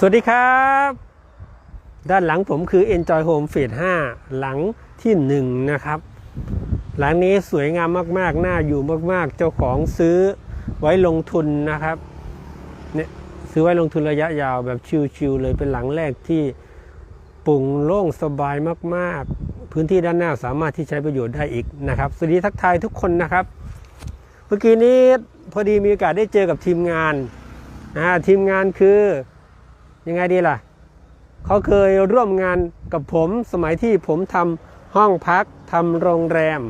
สวัสดีครับ ด้านหลังผมคือ Enjoy Home Phase 5 หลังที่ 1 นะครับ หลังนี้สวยงามมาก ๆ น่าอยู่มาก ๆ เจ้าของซื้อไว้ลงทุนนะครับเนี่ยซื้อไว้ลงทุนระยะยาวแบบชิวๆเลยเป็นหลังแรกที่ปรุงโล่งสบายมาก ๆ พื้นที่ด้านหน้าสามารถที่ใช้ประโยชน์ได้อีกนะครับ สวัสดีทักทายทุกคนนะครับ เมื่อกี้นี้พอดีมีโอกาสได้เจอกับทีมงานอ่าทีมงานคือ ยังไงดีล่ะ เขาเคยร่วมงานกับผมสมัยที่ผมทำห้องพักทำโรงแรม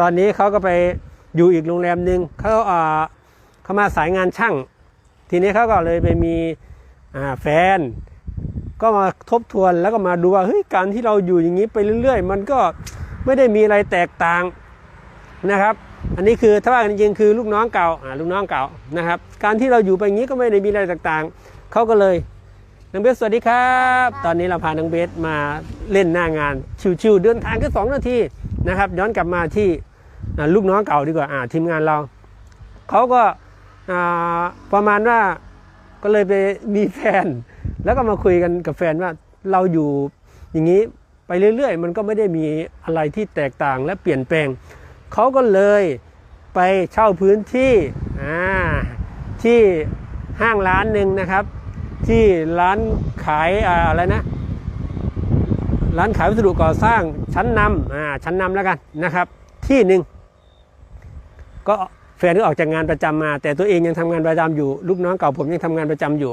ตอนนี้เขาก็ไปอยู่อีกโรงแรมหนึ่งเขาอ่าเขามาสายงานช่าง ทีนี้เขาก็เลยไปมีแฟน ก็มาทบทวนแล้วก็มาดูว่าเฮ้ยการที่เราอยู่อย่างนี้ไปเรื่อย ๆ มันก็ไม่ได้มีอะไรแตกต่างนะครับ อันนี้คือถ้าว่ากันจริงๆคือลูกน้องเก่าอ่าลูกน้องเก่านะครับ การที่เราอยู่ไปอย่างนี้ก็ไม่ได้มีอะไรต่างๆเขาก็เลย นางเบสสวัสดีครับ ตอนนี้เราพานางเบสมาเล่นหน้างาน ชิวๆเดินทางแค่สองนาทีนะครับ ย้อนกลับมาที่ลูกน้องเก่าดีกว่าอ่าทีมงานเราเขาก็อ่าประมาณว่าก็เลยไปมีแฟน แล้วก็มาคุยกันกับแฟนว่าเราอยู่อย่างนี้ไปเรื่อยๆ มันก็ไม่ได้มีอะไรที่แตกต่างและเปลี่ยนแปลงเขาก็เลยไปเช่าพื้นที่อ่าที่ห้างร้านหนึ่งนะครับ ที่ร้านขายอะไรนะ ร้านขายวัสดุก่อสร้างชั้นนำอ่าชั้นนำแล้วกันนะครับ ที่หนึ่งก็แฟนก็ออกจากงานประจำมา แต่ตัวเองยังทำงานประจำอยู่ ลูกน้องเก่าผมยังทำงานประจำอยู่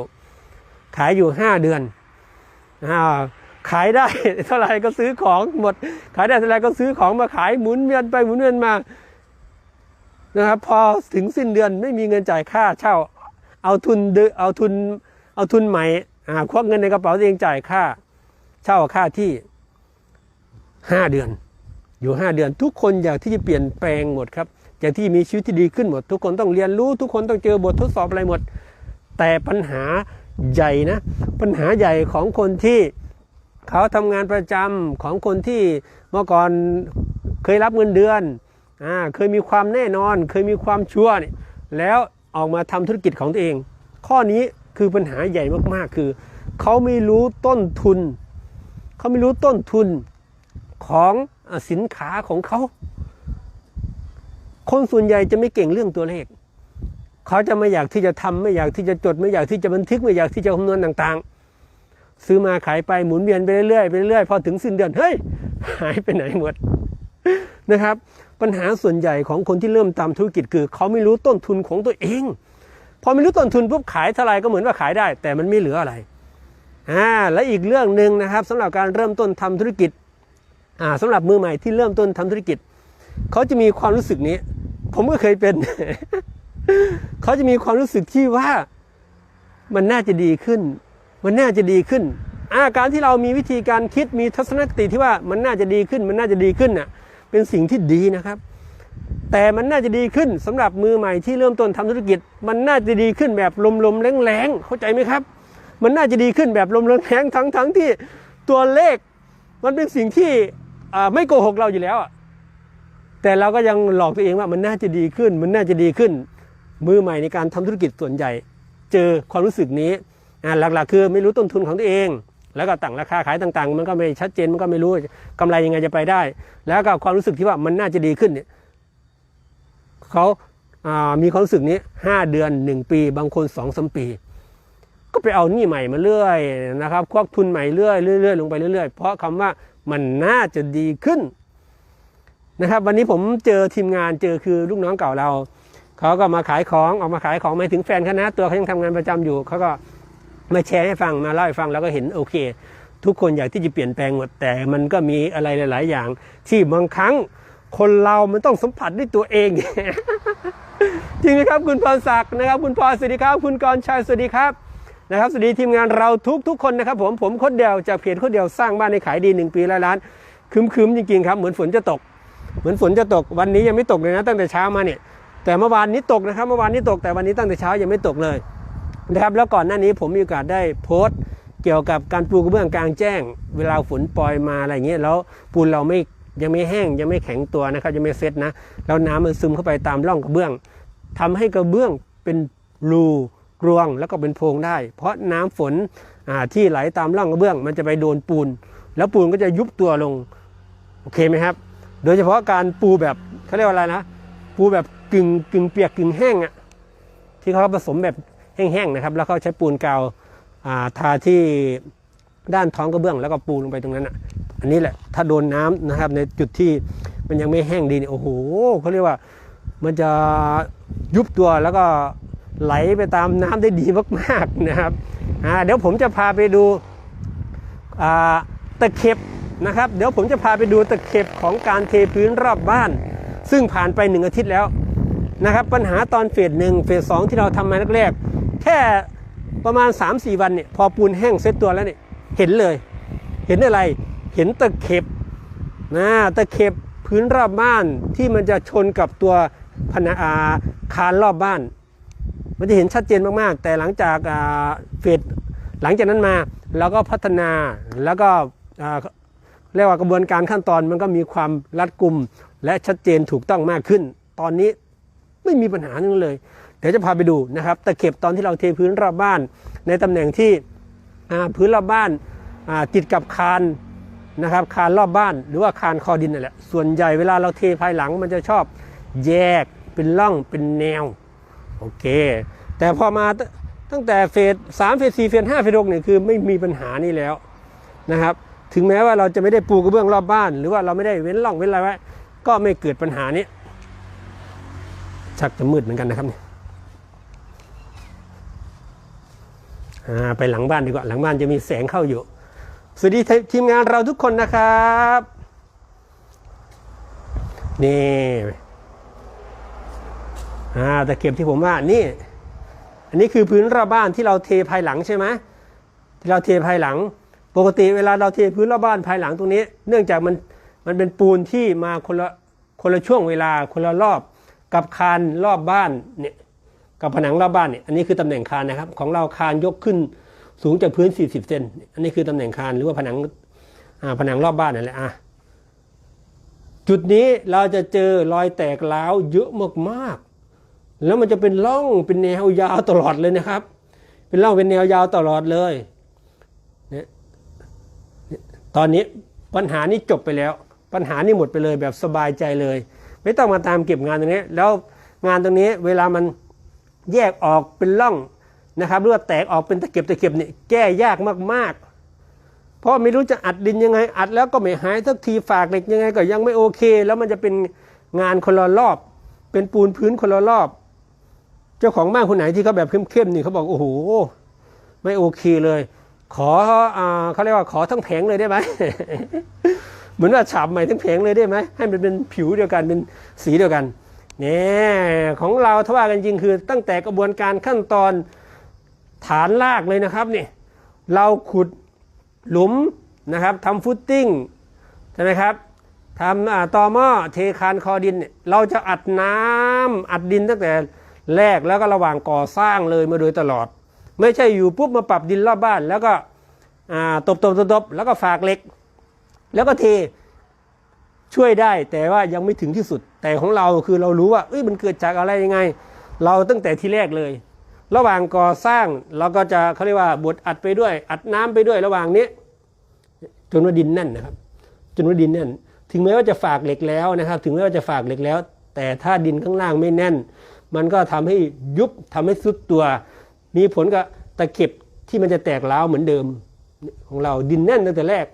ขายอยู่ 5 เดือนอาขายได้เท่าไหร่ก็ซื้อของหมด ขายได้เท่าไหร่ก็ซื้อของมาขายหมุนเวียนไปหมุนเวียนมานะครับพอถึงสิ้นเดือนไม่มีเงินจ่ายค่าเช่า เอาทุนเดเอาทุน เอาทุนใหม่อ่าควักเงินในกระเป๋าตัวเองจ่ายค่า เช่าค่าที่ห้าเดือน อยู่ห้าเดือน ทุกคนอยากที่จะเปลี่ยนแปลงหมดครับอยากที่มีชีวิตที่ดีขึ้นหมด ทุกคนต้องเรียนรู้ ทุกคนต้องเจอบททดสอบอะไรหมด แต่ปัญหาใหญ่นะ ปัญหาใหญ่ของคนที่เขาทำงานประจำของคนที่เมื่อก่อนเคยรับเงินเดือนอ่าเคยมีความแน่นอน เคยมีความชัวร์แล้วออกมาทำธุรกิจของตัวเอง ข้อนี้ คือปัญหาใหญ่มากๆคือ เขาไม่รู้ต้นทุน เขาไม่รู้ต้นทุนของสินค้าของเขา คนส่วนใหญ่จะไม่เก่งเรื่องตัวเลข เขาจะไม่อยากที่จะทำไม่อยากที่จะจด ไม่อยากที่จะบันทึกไม่อยากที่จะคำนวณต่างๆ ซื้อมาขายไปหมุนเวียนไปเรื่อยๆไปเรื่อยๆพอถึงสิ้นเดือนเฮ้ยหายไปไหนหมดนะครับ ปัญหาส่วนใหญ่ของคนที่เริ่มตามธุรกิจคือ เขาไม่รู้ต้นทุนของตัวเอง พอไม่รู้ต้นทุนปุ๊บขายเท่าไรก็เหมือนว่าขายได้ แต่มันไม่เหลืออะไรอ่าและอีกเรื่องหนึ่งนะครับสำหรับการเริ่มต้นทำธุรกิจอ่าสำหรับมือใหม่ที่เริ่มต้นทำธุรกิจเขาจะมีความรู้สึกนี้ ผมก็เคยเป็นเขาจะมีความรู้สึกที่ว่ามันน่าจะดีขึ้น มันน่าจะดีขึ้นอาการที่เรามีวิธีการคิดมีทัศนคติที่ว่ามันน่าจะดีขึ้น มันน่าจะดีขึ้นน่ะเป็นสิ่งที่ดีนะครับ แต่มันน่าจะดีขึ้นสำหรับมือใหม่ที่เริ่มต้นทำธุรกิจ มันน่าจะดีขึ้นแบบลมๆแรงๆเข้าใจไหมครับ มันน่าจะดีขึ้นแบบลมๆแรงๆทั้งทั้งที่ตัวเลข มันเป็นสิ่งที่ไม่โกหกเราอยู่แล้วแต่เราก็ยังหลอกตัวเองว่ามันน่าจะดีขึ้น มันน่าจะดีขึ้น มือใหม่ในการทำธุรกิจส่วนใหญ่ เจอความรู้สึกนี้หลักๆ คือไม่รู้ต้นทุนของตัวเองแล้วก็ต่างราคาขายต่างๆ มันก็ไม่ชัดเจนมันก็ไม่รู้กำไรยังไงจะไปได้ แล้วก็ความรู้สึกที่ว่ามันน่าจะดีขึ้นเนี่ย เขาามีความรู้สึกนี้ห้าเดือนหนึ่งปี บางคนสอสามปี ก็ไปเอาหนี้ใหม่มาเรื่อยนะครับควักทุนใหม่เรื่อยเรื่อยๆลงไปเรื่อยๆ เพราะคำว่ามันน่าจะดีขึ้นนะครับวันนี้ผมเจอทีมงานเจอคือลูกน้องเก่าเราเขาก็มาขายของออกมาขายของไม่ถึงแฟนเขานะตัวเขายังทำงานประจำอยู่เขาก็มาแชร์ให้ฟังมาเล่าให้ฟังแล้วก็เห็นโอเค ทุกคนอยากที่จะเปลี่ยนแปลงหมดแต่มันก็มีอะไรหลาย ๆ อย่าง ที่บางครั้ง คนเรามันต้องสัมผัสด้วยตัวเอง จริงไหมครับคุณพรศักดิ์นะครับ คุณพรสวัสดีครับ คุณกรชัยสวัสดีครับนะครับสวัสดีทีมงานเราทุกทุกๆคนนะครับ ผมผมโคดเดียวจากเพจโคดเดียวสร้างบ้านในขายดีหนึ่งปีละล้านคืมๆจริงๆครับเหมือนฝนจะตก เหมือนฝนจะตกวันนี้ยังไม่ตกเลยนะ ตั้งแต่เช้ามาเนี่ย แต่เมื่อวานนี้ตกนะครับเมื่อวานนี้ตกแต่วันนี้ตั้งแต่เช้ายังไม่ตกเลยนะครับแล้วก่อนหน้านี้ผมมีโอกาสได้โพสต์ เกี่ยวกับการปูกระเบื้องกลางแจ้ง เวลาฝนปล่อยมาอะไรเงี้ยแล้วปูนเราไม่ ยังไม่แห้งยังไม่แข็งตัวนะครับยังไม่เซ็ตนะแล้วน้ำมันซึมเข้าไปตามร่องกระเบื้องทำให้กระเบื้องเป็นรูกรวงแล้วก็เป็นโพรงได้ เพราะน้ำฝนอ่าที่ไหลตามร่องกระเบื้อง มันจะไปโดนปูน แล้วปูนก็จะยุบตัวลงโอเคไหมครับ โดยเฉพาะการปูแบบเขาเรียกว่าอะไรนะปูแบบกึ่งกึ่งเปียกกึ่งแห้งอะ่ะที่เขาผสมแบบแห้งๆนะครับ แล้วเขาใช้ปูนกาวอ่าทาที่ด้านท้องกระเบื้องแล้วก็ปูลงไปตรงนั้นอะ อันนี้แหละถ้าโดนน้ำนะครับในจุดที่มันยังไม่แห้งดีเนี่ยโอ้โหเขาเรียกว่ามันจะยุบตัวแล้วก็ไหลไปตามน้ำได้ดีมากๆนะครับเดี๋ยวผมจะพาไปดูตะเข็บนะครับ เดี๋ยวผมจะพาไปดูตะเข็บของการเทพื้นรอบบ้าน ซึ่งผ่านไปหนึ่งอาทิตย์แล้วนะครับ ปัญหาตอนเฟสหนึ่งเฟสสองที่เราทำมาแรกๆแค่ประมาณ 3-4 วันเนี่ยพอปูนแห้งเซ็ตตัวแล้วเนี่ยเห็นเลย เห็นอะไร เห็นตะเข็บนะตะเข็บพื้นรอบบ้านที่มันจะชนกับตัวผนังอาคารรอบบ้าน มันจะเห็นชัดเจนมากๆ แต่หลังจากอ่าเฟสหลังจากนั้นมาเราก็พัฒนาแล้วก็อ่าเรียกว่ากระบวนการขั้นตอนมันก็มีความรัดกุม และชัดเจนถูกต้องมากขึ้น ตอนนี้ไม่มีปัญหานึงเลย เดี๋ยวจะพาไปดูนะครับตะเข็บตอนที่เราเทพื้นรอบบ้าน ในตำแหน่งที่อ่าพื้นรอบบ้านติดกับคาน นะครับคานรอบบ้านหรือว่าคานคอดินนั่นแหละส่วนใหญ่เวลาเราเทภายหลังมันจะชอบแยกเป็นร่องเป็นแนวโอเค แต่พอมาตั้งแต่เฟสสามเฟสสี่เฟสห้าเฟสหกเนี่ยคือไม่มีปัญหานี่แล้วนะครับ ถึงแม้ว่าเราจะไม่ได้ปูกระเบื้องรอบบ้าน หรือว่าเราไม่ได้เว้นร่องเว้นอะไรไว้ก็ไม่เกิดปัญหานี้ชักจะมืดเหมือนกันนะครับเนี่ยไปหลังบ้านดีกว่าหลังบ้านจะมีแสงเข้าอยู่ สวัสดีทีมงานเราทุกคนนะครับ นี่อ่าตะเข็บที่ผมว่านี่ อันนี้คือพื้นรอบบ้านที่เราเทภายหลังใช่ไหมที่เราเทภายหลัง ปกติเวลาเราเทพื้นรอบบ้านภายหลังตรงนี้ เนื่องจากมันมันเป็นปูนที่มาคนละคนละช่วงเวลาคนละรอบกับคานรอบบ้านเนี่ยกับผนังรอบบ้านเนี่ยอันนี้คือตำแหน่งคานนะครับ ของเราคานยกขึ้น สูงจากพื้น 40 เซน อันนี้คือตำแหน่งคานหรือว่าผนังผนังรอบบ้านนั่นแหละอะจุดนี้เราจะเจอรอยแตกร้าวเยอะมากๆ แล้วมันจะเป็นร่องเป็นแนวยาวตลอดเลยนะครับ เป็นร่องเป็นแนวยาวตลอดเลยเนี่ยเนี่ยตอนนี้ปัญหานี้จบไปแล้ว ปัญหานี้หมดไปเลยแบบสบายใจเลย ไม่ต้องมาตามเก็บงานตรงนี้ แล้วงานตรงนี้เวลามันแยกออกเป็นร่อง นะครับหรือว่าแตกออกเป็นตะเก็บตะเก็บเนี่ยแก้ยากมากๆ เพราะไม่รู้จะอัดดินยังไงอัดแล้วก็ไม่หายสักทีฝากเหล็กยังไงก็ยังไม่โอเค แล้วมันจะเป็นงานคนละรอบ เป็นปูนพื้นคนละรอบ เจ้าของบ้านคนไหนที่เขาแบบเข้มๆนี่เขาบอกโอ้โหไม่โอเคเลย ขออ่าเขาเรียกว่าขอทั้งแผงเลยได้ไหมเหมือนว่าฉาบใหม่ทั้งแผงเลยได้ไหมให้มันเป็นผิวเดียวกันเป็นสีเดียวกันเนี่ยของเราถ้าว่ากันจริงคือตั้งแต่กระบวนการขั้นตอน ฐานลากเลยนะครับนี่เราขุดหลุมนะครับทำฟุตติ้งใช่ไหมครับทำอ่าตอหม้อเทคานคอดิน เราจะอัดน้ำอัดดินตั้งแต่แรกแล้วก็ระหว่างก่อสร้างเลยมาโดยตลอด ไม่ใช่อยู่ปุ๊บมาปรับดินรอบบ้าน แล้วก็ตบตบตบตบแล้วก็ฝากเหล็ก แล้วก็เทช่วยได้แต่ว่ายังไม่ถึงที่สุดแต่ของเราคือเรารู้ว่าเอ้ยมันเกิดจากอะไรยังไง เราตั้งแต่ที่แรกเลย ระหว่างก่อสร้างเราก็จะเขาเรียกว่าบดอัดไปด้วย อัดน้ำไปด้วยระหว่างนี้ จนว่าดินแน่นนะครับ จนว่าดินแน่น ถึงแม้ว่าจะฝากเหล็กแล้วนะครับ ถึงแม้ว่าจะฝากเหล็กแล้ว แต่ถ้าดินข้างล่างไม่แน่น มันก็ทำให้ยุบทำให้สุดตัว มีผลกับตะเข็บที่มันจะแตกร้าวเหมือนเดิมของเราดินแน่นตั้งแต่แรก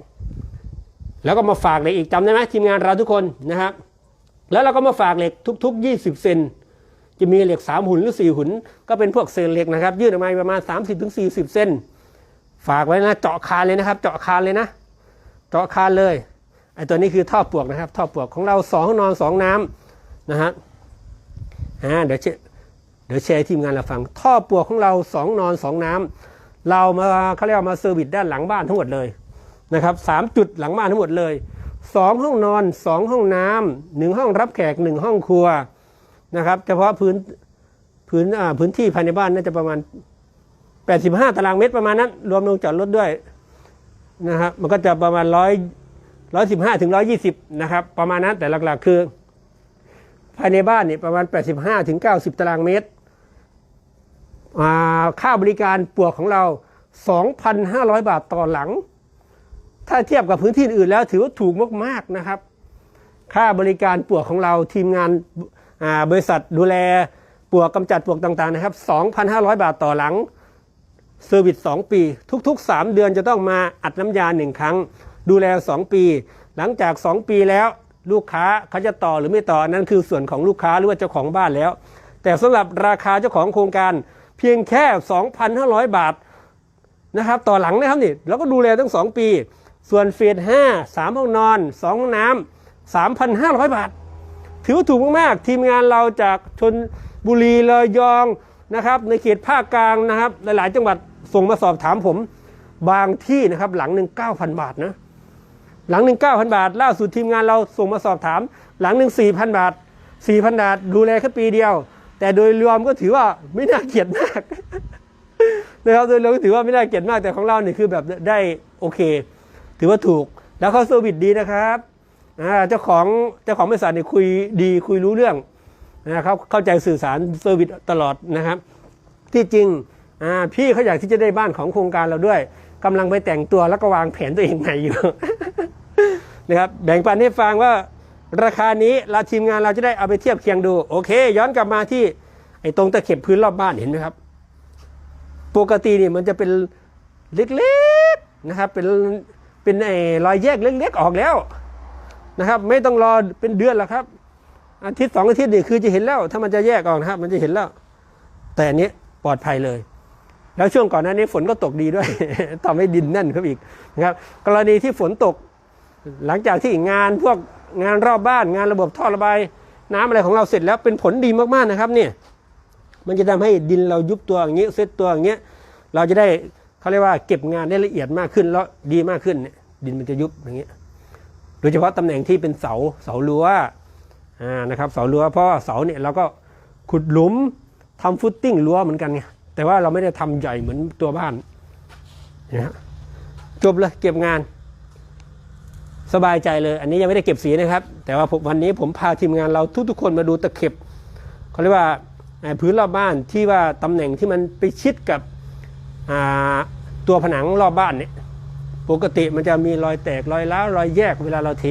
แล้วก็มาฝากเหล็กอีกจำได้ไหมทีมงานเราทุกคนนะครับ แล้วเราก็มาฝากเหล็กทุก ๆ 20 เซน จะมีเหล็ก3หุ่นหรือ4หุ่นก็เป็นพวกเศษเหล็กนะครับ ยื่นออกมาประมาณ 30-40 เซนฝากไว้นะเจาะคานเลยนะครับ เจาะคานเลยนะ เจาะคานเลยไอ้ตัวนี้คือท่อปลวกนะครับ ท่อปลวกของเราสองห้องนอนสองน้ำนะฮะอ่าเดี๋ยวเดี๋ยวแชร์ทีมงานเราฟัง ท่อปลวกของเราสองนอนสองน้ำเรามาเขาเรียกมาเซอร์วิสด้านหลังบ้านทั้งหมดเลยนะครับสามจุดหลังบ้านทั้งหมดเลยสองห้องนอนสองห้องน้ำหนึ่งห้องรับแขกหนึ่งห้องครัว นะครับเฉพาะพื้นพื้นอ่าพื้นที่ภายในบ้านน่าจะประมาณ 85 ตารางเมตรประมาณนั้น รวมลงจอดรถด้วยนะครับมันก็จะประมาณร้อยร้อยสิบห้าถึงร้อยี่สิบนะครับ ประมาณนั้นแต่หลักๆ คือ ภายในบ้านนี่ประมาณ 85ถึง90 ตารางเมตรค่าบริการปลวกของเรา 2,500 บาทต่อหลัง ถ้าเทียบกับพื้นที่อื่นแล้วถือว่าถูกมากๆนะครับ ค่าบริการปลวกของเราทีมงาน บริษัทดูแลปลวกกำจัดปลวกต่างๆนะครับ 2,500 บาทต่อหลังเซอร์วิส2ปี ทุก ๆ 3 เดือนจะต้องมาอัดน้ำยา1ครั้ง ดูแล 2 ปี หลังจาก 2 ปีแล้วลูกค้าเขาจะต่อหรือไม่ต่อนั่นคือส่วนของลูกค้าหรือว่าเจ้าของบ้านแล้ว แต่สำหรับราคาเจ้าของโครงการเพียงแค่ 2,500 บาทนะครับต่อหลังนะครับนี่แล้วก็ดูแลทั้ง 2 ปี ส่วนเฟส5 3ห้องนอน 2 ห้องน้ำ3,500 บาท ถือว่าถูกมากๆ ทีมงานเราจากชนบุรีระยองนะครับในเขตภาคกลางนะครับ หลายๆ จังหวัดส่งมาสอบถามผมบางที่นะครับหลังหนึ่ง9,000บาทนะหลังหนึ่ง9,000บาท ล่าสุดทีมงานเราส่งมาสอบถาม หลังหนึ่ง4,000บาท4,000บาทดูแลแค่ปีเดียว แต่โดยรวมก็ถือว่าไม่น่าเกลียดมากนะครับโดยรวมก็ถือว่าไม่น่าเกลียดมากแต่ของเราเนี่ยคือแบบได้โอเค ถือว่าถูกแล้วเขาเซอร์วิสดีนะครับ เจ้าของเจ้าของบริษัทเนี่ยคุยดีคุยรู้เรื่องนะครับเข้าใจสื่อสารเซอร์วิสตลอดนะครับ ที่จริงพี่เขาอยากที่จะได้บ้านของโครงการเราด้วยกำลังไปแต่งตัวแล้วก็วางแผนตัวเองใหม่อยู่นะครับแบ่งปันให้ฟังว่าราคานี้เราทีมงานเราจะได้เอาไปเทียบเคียงดู โอเค ย้อนกลับมาที่ไอ้ตรงตะเข็บพื้นรอบบ้านเห็นไหมครับ ปกตินี่มันจะเป็นเล็กๆนะครับ เป็นเป็นไอ้รอยแยกเล็กๆออกแล้ว นะครับ ไม่ต้องรอเป็นเดือนหรอกครับ อาทิตย์สองอาทิตย์นี่คือจะเห็นแล้ว ถ้ามันจะแยกออกนะครับ มันจะเห็นแล้ว แต่อันนี้ปลอดภัยเลย แล้วช่วงก่อนหน้านี้ฝนก็ตกดีด้วยทำให้ดินแน่นขึ้นอีกนะครับ กรณีที่ฝนตก หลังจากที่งานพวกงานรอบบ้านงานระบบท่อระบายน้ำอะไรของเราเสร็จแล้วเป็นผลดีมากๆนะครับเนี่ยมันจะทำให้ดินเรายุบตัวอย่างเงี้ยเซตตัวอย่างเงี้ยเราจะได้เขาเรียกว่าเก็บงานได้ละเอียดมากขึ้นแล้วดีมากขึ้นเนี่ยดินมันจะยุบอย่างเงี้ย โดยเฉพาะตำแหน่งที่เป็นเสาเสารั้วอ่านะครับเสารั้วเพราะเสาเนี่ยเราก็ขุดหลุมทำฟุตติ้งรั้วเหมือนกันไงแต่ว่าเราไม่ได้ทำใหญ่เหมือนตัวบ้านนะฮะจบเลยเก็บงาน สบายใจเลย อันนี้ยังไม่ได้เก็บสีนะครับ แต่ว่าวันนี้ผมพาทีมงานเราทุกๆคนมาดูตะเข็บเขาเรียกว่าพื้นรอบบ้านที่ว่าตำแหน่งที่มันไปชิดกับตัวผนังรอบบ้านเนี่ย ปกติมันจะมีรอยแตกรอยร้าวรอยแยกเวลาเราเท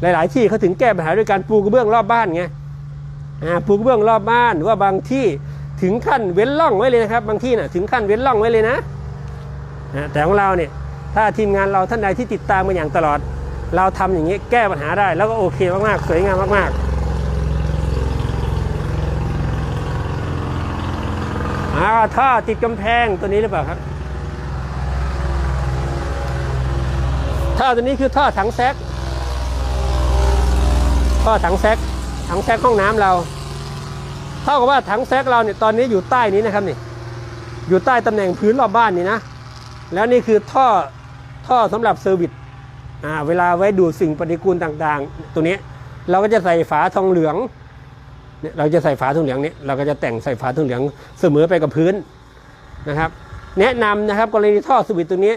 หลาย ๆ ที่เขาถึงแก้ปัญหาด้วยการปูกระเบื้องรอบบ้านไงปูกระเบื้องรอบบ้านหรือว่าบางที่ถึงขั้นเว้นร่องไว้เลยนะครับ บางที่น่ะถึงขั้นเว้นร่องไว้เลยนะแต่ของเราเนี่ยถ้าทีมงานเราท่านใดที่ติดตามมาอย่างตลอด เราทำอย่างนี้แก้ปัญหาได้แล้วก็โอเคมากๆสวยงามมากๆอ่าท่อติดกำแพงตัวนี้หรือเปล่าครับ ท่อตัวนี้คือท่อถังแซกท่อถังแซกถังแซกห้องน้ำเรา เท่ากับว่าถังแซกเราเนี่ยตอนนี้อยู่ใต้นี้นะครับนี่อยู่ใต้ตำแหน่งพื้นรอบบ้านนี่นะ แล้วนี่คือท่อท่อสำหรับเซอร์วิสอ่าเวลาไว้ดูดสิ่งปฏิกูลต่างๆ ตัวนี้เราก็จะใส่ฝาทองเหลืองเนี่ยเราจะใส่ฝาทองเหลืองนี้เราก็จะแต่งใส่ฝาทองเหลืองเสมอไปกับพื้นนะครับ แนะนำนะครับกรณีท่อสวิตช์ตัวนี้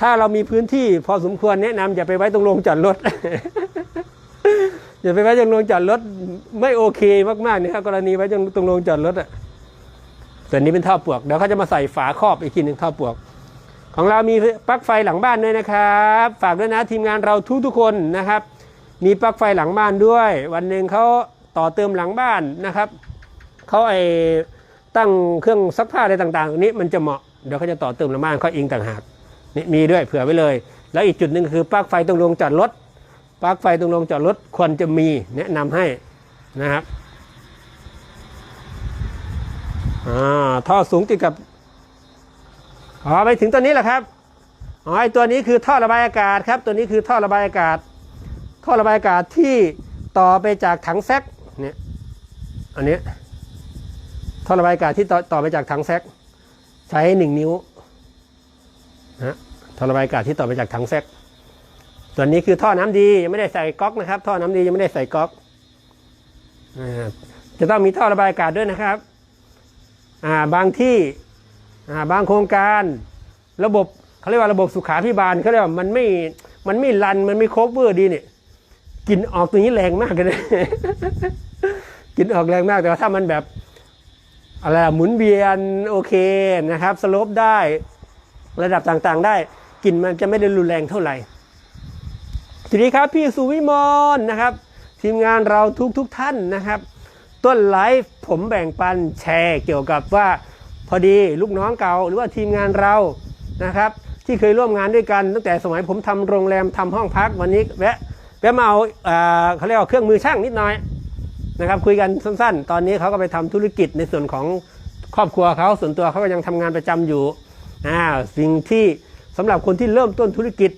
ถ้าเรามีพื้นที่พอสมควรแนะนำอย่าไปไว้ตรงโรงจอดรถอย่าไปไว้ตรงโรงจอดรถไม่โอเคมากๆนะครับกรณีไว้ตรงโรงจอดรถอะส่วนนี้เป็นท่อปลวกเดี๋ยวเขาจะมาใส่ฝาครอบอีกทีหนึ่งท่อปลวก ของเรามีปลั๊กไฟหลังบ้านด้วยนะครับ ฝากด้วยนะทีมงานเราทุกๆคนนะครับ มีปลั๊กไฟหลังบ้านด้วย วันหนึ่งเขาต่อเติมหลังบ้านนะครับเขาไอ้ตั้งเครื่องซักผ้าอะไรต่างๆนี้มันจะเหมาะเดี๋ยวเขาจะต่อเติมหลังบ้านเขาเองต่างหาก นี่มีด้วยเผื่อไว้เลย แล้วอีกจุดหนึ่งคือปลั๊กไฟตรงโรงจอดรถปลั๊กไฟตรงโรงจอดรถควรจะมีแนะนำให้นะครับอ่าท่อสูงติดกับอ๋อไปถึงตัวนี้แหละครับอ๋อไอตัวนี้คือท่อระบายอากาศครับ ตัวนี้คือท่อระบายอากาศ ท่อระบายอากาศที่ต่อไปจากถังแซกเนี่ยอันนี้ท่อระบายอากาศที่ต่อต่อไปจากถังแซกใช้หนึ่งนิ้วนะ ท่อระบายอากาศที่ต่อไปจากถังแซกส่วนนี้คือท่อน้ำดียังไม่ได้ใส่ก๊อกนะครับ ท่อน้ำดียังไม่ได้ใส่ก๊อกจะต้องมีท่อระบายอากาศด้วยนะครับาบางที่บางโครงการระบบเขาเรียกว่าระบบสุขาพิบาลเขาเรียกว่ามันไม่มันไม่รันมันไม่ครบเวอร์ดีเนี่ยกลินออกตรงนี้แรงมากเลยกลินออกแรงมากแต่ว่าถ้ามันแบบอะไรหมุนเวียนโอเคนะครับสโลปได้ระดับต่างๆได้ ลิ่นมันจะไม่ได้รุนแรงเท่าไหร่สวัสดีครับพี่สุวิมลนะครับ ทีมงานเราทุกๆทท่านนะครับ ต้นไลฟ์ผมแบ่งปันแชร์เกี่ยวกับว่าพอดีลูกน้องเก่าหรือว่าทีมงานเรานะครับ ที่เคยร่วมงานด้วยกัน ตั้งแต่สมัยผมทำโรงแรมทำห้องพักวันนี้แวะแวะมาเอาเอ่อเขาเรียกว่าเครื่องมือช่างนิดหน่อยนะครับ คุยกันสั้นๆ ตอนนี้เขาก็ไปทำธุรกิจในส่วนของครอบครัวเขาส่วนตัวเขาก็ยังทำงานประจำอยู่อ่าสิ่งที่ สำหรับคนที่เริ่มต้นธุรกิจ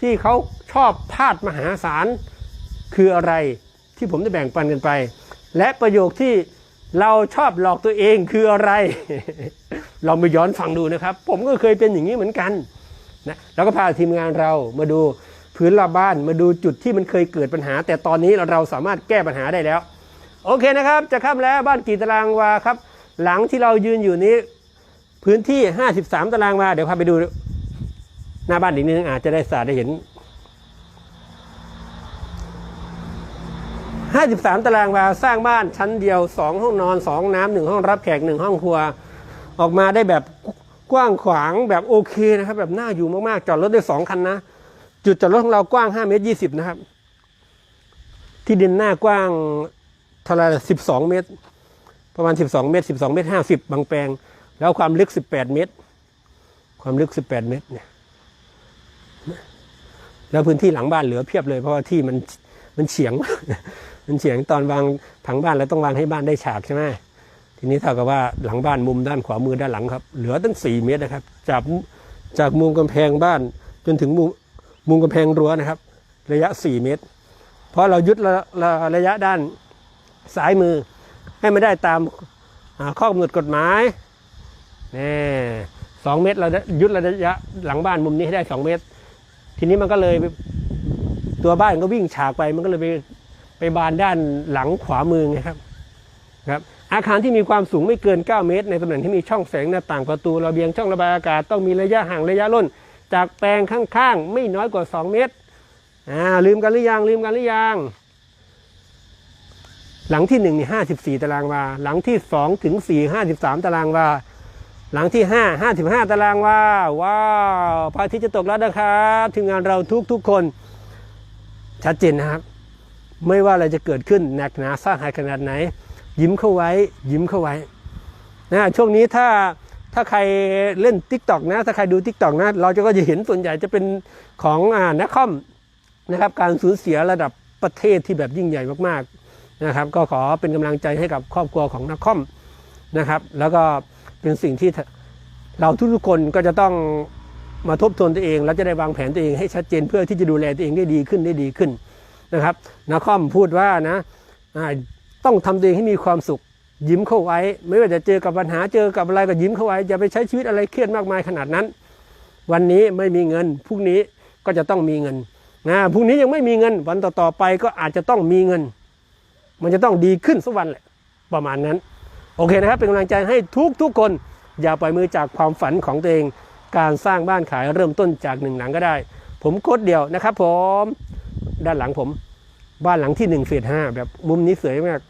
ที่เขาชอบพาดมหาศาลคืออะไรที่ผมได้แบ่งปันกันไป และประโยคที่เราชอบหลอกตัวเองคืออะไร เราไปย้อนฟังดูนะครับ ผมก็เคยเป็นอย่างนี้เหมือนกันนะแล้วก็พาทีมงานเรามาดูพื้นรอบบ้านมาดูจุดที่มันเคยเกิดปัญหา แต่ตอนนี้เราสามารถแก้ปัญหาได้แล้ว โอเคนะครับ จะข้ามแล้วบ้านกี่ตารางวาครับ หลังที่เรายืนอยู่นี้ พื้นที่ 53 ตารางวาเดี๋ยวพาไปดู หน้าบ้านอีกนิดนึงอาจจะได้สาดได้เห็น 53 ตารางวาสร้างบ้านชั้นเดียว 2 ห้องนอน 2 น้ำหนึ่งห้องรับแขก1ห้องครัว ออกมาได้แบบกว้างขวางแบบโอเคนะครับ แบบน่าอยู่มากๆ จอดรถได้ 2 คันนะ จุดจอดรถของเรากว้าง5เมตร20 นะครับ ที่ดินหน้ากว้างท่าไหร12 เมตร ประมาณ 12 เมตร 12 เมตร 50 บางแปลง แล้วความลึก 18 เมตร ความลึก 18 เมตรเนี่ย แล้วพื้นที่หลังบ้านเหลือเพียบเลยเพราะว่าที่มันมันเฉียง มันเฉียงตอนวางผังบ้านแล้วต้องวางให้บ้านได้ฉากใช่ไหมทีนี้เท่ากับว่าหลังบ้านมุมด้านขวามือด้านหลังครับ เหลือตั้งสี่เมตรนะครับ จากจากมุมกำแพงบ้านจนถึงมุมมุมกำแพงรั้วนะครับ ระยะสี่เมตร เพราะเรายึดระระระยะด้านซ้ายมือ ให้มันได้ตามข้อกำหนดกฎหมายนี่สองเมตรเราได้ยึดระยะหลังบ้านมุมนี้ให้ได้สองเมตร ทีนี้มันก็เลยตัวบ้านก็วิ่งฉากไปมันก็เลยไปไปบานด้านหลังขวามือไงครับครับอาคารที่มีความสูงไม่เกิน 9 เมตร ในตำแหน่งที่มีช่องแสงหน้าต่างประตูระเบียงช่องระบายอากาศต้องมีระยะห่างระยะร่นจากแปลงข้างๆ ไม่น้อยกว่า 2 เมตรอ่าลืมกันหรือยังลืมกันหรือยังหลังที่1นี่54 ตารางวา หลังที่2ถึง4 53 ตารางวา หลังที่ 5 55 ตารางวาว้าวพระอาทิตย์จะตกแล้วนะครับทีมงานเราทุกทุกคนชัดเจนนะครับ ไม่ว่าอะไรจะเกิดขึ้นหนักหนาสร้างหายขนาดไหน ยิ้มเข้าไว้ ยิ้มเข้าไว้นะช่วงนี้ถ้าถ้าใครเล่น t ิ k t o k นะ ถ้าใครดู t ิ k t o k นะ เราจะก็จะเห็นส่วนใหญ่จะเป็นของอ่านักคอมนะครับ การสูญเสียระดับประเทศที่แบบยิ่งใหญ่มากๆนะครับ ก็ขอเป็นกำลังใจให้กับครอบครัวของนักคอมนะครับ แล้วก็ เป็นสิ่งที่เราทุกๆคนก็จะต้องมาทบทวนตัวเอง แล้วจะได้วางแผนตัวเองให้ชัดเจนเพื่อที่จะดูแลตัวเองได้ดีขึ้นได้ดีขึ้นนะครับนักคอมพูดว่านะต้องทำตัวเองให้มีความสุข ยิ้มเข้าไว้ ไม่ว่าจะเจอกับปัญหาเจอกับอะไรก็ยิ้มเข้าไว้อย่าไปใช้ชีวิตอะไรเครียดมากมายขนาดนั้น วันนี้ไม่มีเงินพรุ่งนี้ก็จะต้องมีเงินนะพรุ่งนี้ยังไม่มีเงินวันต่อๆไปก็อาจจะต้องมีเงิน มันจะต้องดีขึ้นสักวันแหละประมาณนั้น โอเคนะครับ เป็นกำลังใจให้ทุกทุกคน อย่าปล่อยมือจากความฝันของตัวเอง การสร้างบ้านขายเริ่มต้นจากหนึ่งหลังก็ได้ ผมโคตรเดียวนะครับ ผมด้านหลังผม บ้านหลังที่หนึ่งเฟสห้าแบบมุมนี้สวยมาก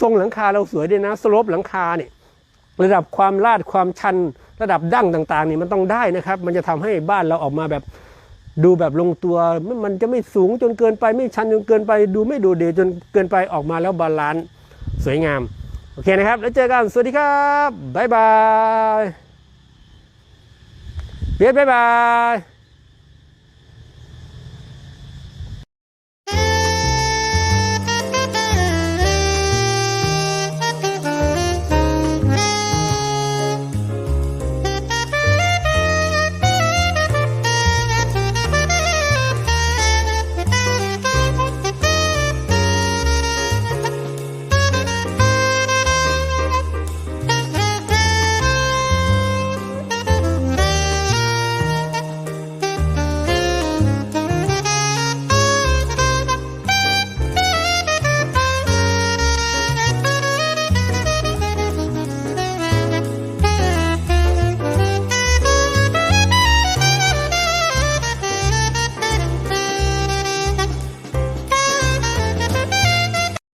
ทรงหลังคาเราสวยด้วยนะสโลปหลังคาเนี่ยระดับความลาดความชัน ระดับดั้งต่างๆนี่มันต้องได้นะครับ มันจะทำให้บ้านเราออกมาแบบดูแบบลงตัวมันมันจะไม่สูงจนเกินไปไม่ชันจนเกินไป ดูไม่ดดเดจนเกินไปออกมาแล้วบาลานซ์สวยงาม โอเคนะครับ แล้วเจอกัน สวัสดีครับ บ๊ายบายเบียดบ๊ายบาย